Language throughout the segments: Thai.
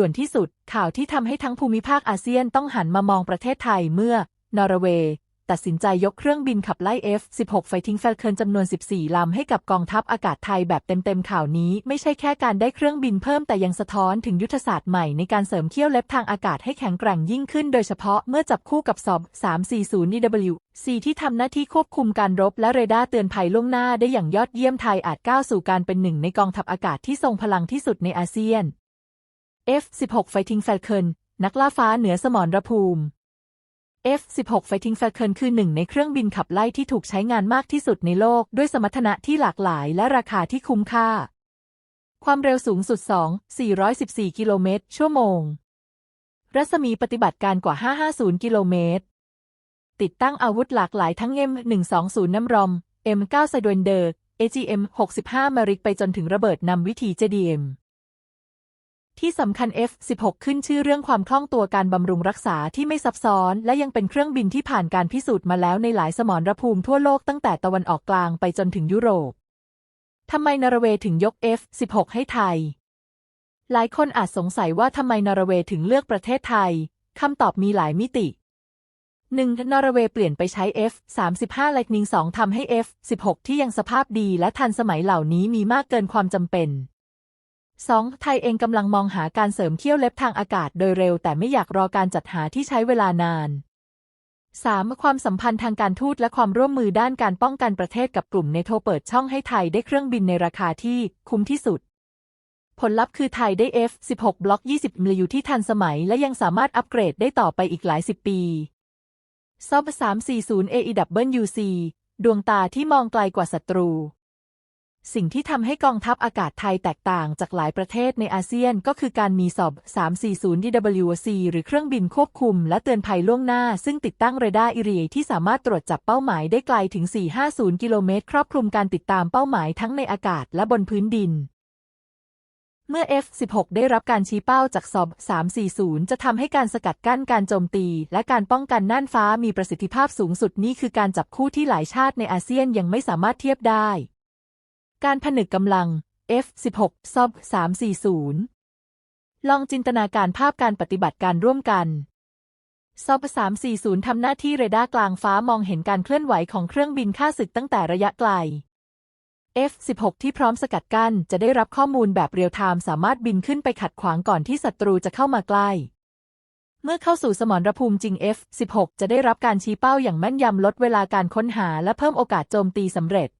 ด่วนที่สุด ข่าวที่ทำให้ทั้งภูมิภาคอาเซียนต้องหันมามองประเทศไทยเมื่อนอร์เวย์ตัดสินใจยกเครื่องบินขับไล่ F-16 Fighting Falcon จำนวน 14 ลำให้กับกองทัพอากาศไทยแบบเต็มๆข่าวนี้ ไม่ใช่แค่การได้เครื่องบินเพิ่มแต่ยังสะท้อนถึงยุทธศาสตร์ใหม่ในการเสริมเขี้ยวเล็บทางอากาศให้แข็งแกร่งยิ่งขึ้นโดยเฉพาะเมื่อจับคู่กับสอบ 340 DW C ที่ทำหน้าที่ควบคุมการรบและเรดาร์เตือนภัยล่วงหน้าได้อย่างยอดเยี่ยมไทยอาจก้าวสู่การเป็นหนึ่งในกองทัพอากาศที่ทรงพลังที่สุดในอาเซียน F-16 Fighting Falcon นักล่าฟ้าเหนือสมรภูมิ F-16 Fighting Falcon คือหนึ่งในเครื่องบินขับไล่ที่ถูกใช้งานมากที่สุดในโลก ด้วยสมรรถนะที่หลากหลายและราคาที่คุ้มค่า ความเร็วสูงสุด 2 414 กิโลเมตร ชั่วโมง รัศมีปฏิบัติการกว่า 550 กิโลเมตร ติดตั้งอาวุธหลากหลายทั้ง M120 น้ำรอม M9 ไซดวนเดอร์ AGM 65มาริกไปจนถึงระเบิดนำวิถี JDM ที่สำคัญ F-16 ขึ้นชื่อเรื่องความคล่องตัวการบำรุงรักษาที่ไม่ซับซ้อน และยังเป็นเครื่องบินที่ผ่านการพิสูจน์มาแล้วในหลายสมรภูมิทั่วโลกตั้งแต่ตะวันออกกลางไปจนถึงยุโรปทำไมนอร์เวย์ถึงยก F-16 ให้ไทย หลายคนอาจสงสัยว่าทำไมนอร์เวย์ถึงเลือกประเทศไทยคำตอบมีหลายมิติ 1. นอร์เวย์เปลี่ยนไปใช้ F-35 Lightning II ทำให้ F-16 ที่ยังสภาพดีและทันสมัยเหล่านี้มีมากเกินความจำเป็น 2. ไทยเองกำลังมองหาการเสริมเขี้ยวเล็บทางอากาศโดยเร็ว แต่ไม่อยากรอการจัดหาที่ใช้เวลานาน 3. ความสัมพันธ์ทางการทูตและความร่วมมือด้านการป้องกันประเทศกับกลุ่มเนโทเปิดช่องให้ไทยได้เครื่องบินในราคาที่คุ้มที่สุด ผลลัพธ์คือไทยได้ F-16 บล็อก 20 มิลลิที่ทันสมัย และยังสามารถอัปเกรดได้ต่อไปอีกหลายสิบปีซอบ340 AEWC ดวงตาที่มองไกลกว่าศัตรู สิ่งที่ทำให้กองทัพอากาศไทยแตกต่างจากหลายประเทศในอาเซียนก็คือการมีสอบ 340 DWC หรือเครื่องบินควบคุมและเตือนภัยล่วงหน้า ซึ่งติดตั้งเรดาร์อิเรียที่สามารถตรวจจับเป้าหมายได้ไกลถึง 450 กิโลเมตร ครอบคลุมการติดตามเป้าหมายทั้งในอากาศและบนพื้นดิน เมื่อ F-16 ได้รับการชี้เป้าจากสอบ 340 จะทำให้การสกัดกั้นการโจมตี และการป้องกันน่านฟ้ามีประสิทธิภาพสูงสุดนี่คือการจับคู่ที่หลายชาติในอาเซียนยังไม่สามารถเทียบได้ การผนึกกำลัง F-16 ซอบ340 ลองจินตนาการภาพการปฏิบัติการร่วมกันซอบ340 ทำหน้าที่เรดาร์กลางฟ้ามองเห็นการเคลื่อนไหวของเครื่องบินฆ่าศึกตั้งแต่ระยะไกล F-16 ที่พร้อมสกัดกั้นจะได้รับข้อมูลแบบเรียลไทม์สามารถบินขึ้นไปขัดขวางก่อนที่ศัตรูจะเข้ามาใกล้ เมื่อเข้าสู่สมรภูมิจริง F-16 จะได้รับการชี้เป้าอย่างแม่นยำลดเวลาการค้นหาและเพิ่มโอกาสโจมตีสำเร็จ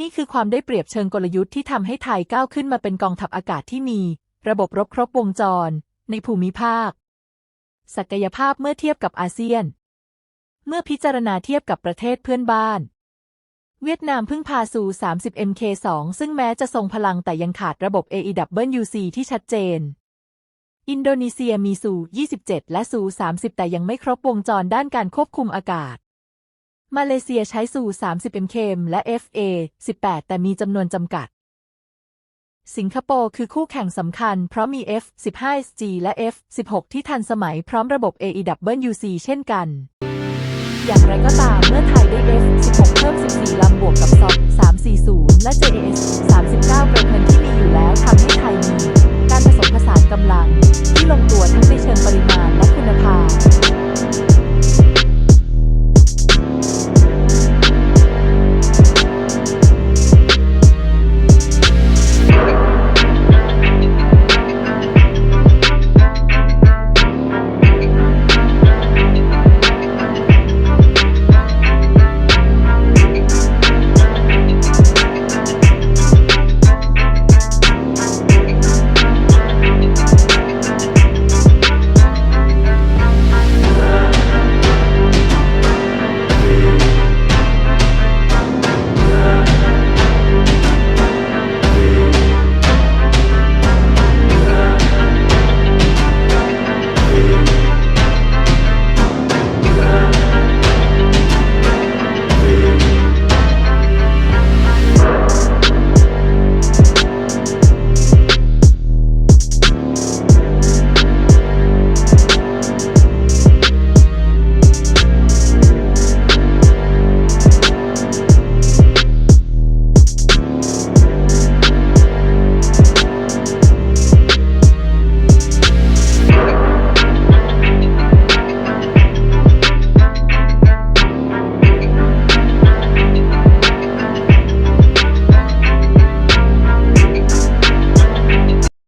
นี่คือความได้เปรียบเชิงกลยุทธ์ที่ทำให้ไทยก้าวขึ้นมาเป็นกองทัพอากาศที่มี ระบบรบครบวงจร ในภูมิภาค ศักยภาพเมื่อเทียบกับอาเซียน เมื่อพิจารณาเทียบกับประเทศเพื่อนบ้าน เวียดนามพึ่งพาสู่ 30 MK2 ซึ่งแม้จะทรงพลังแต่ยังขาดระบบ AEWC ที่ชัดเจน อินโดนีเซียมีสู่ 27 และสู่ 30 แต่ยังไม่ครบวงจรด้านการควบคุมอากาศ มาเลเซียใช้สู่ 30 MKM และ FA 18 แต่มีจำนวนจำกัด สิงคโปร์คือคู่แข่งสำคัญ เพราะมี F15G และ F16 ที่ทันสมัยพร้อมระบบ AEWC เช่นกัน อย่างไรก็ตามเมื่อไทยได้ F16 เพิ่ม 14 ลำบวกกับซอ340 และ JAS 39ประเพินที่มีอยู่แล้วทำให้ไทย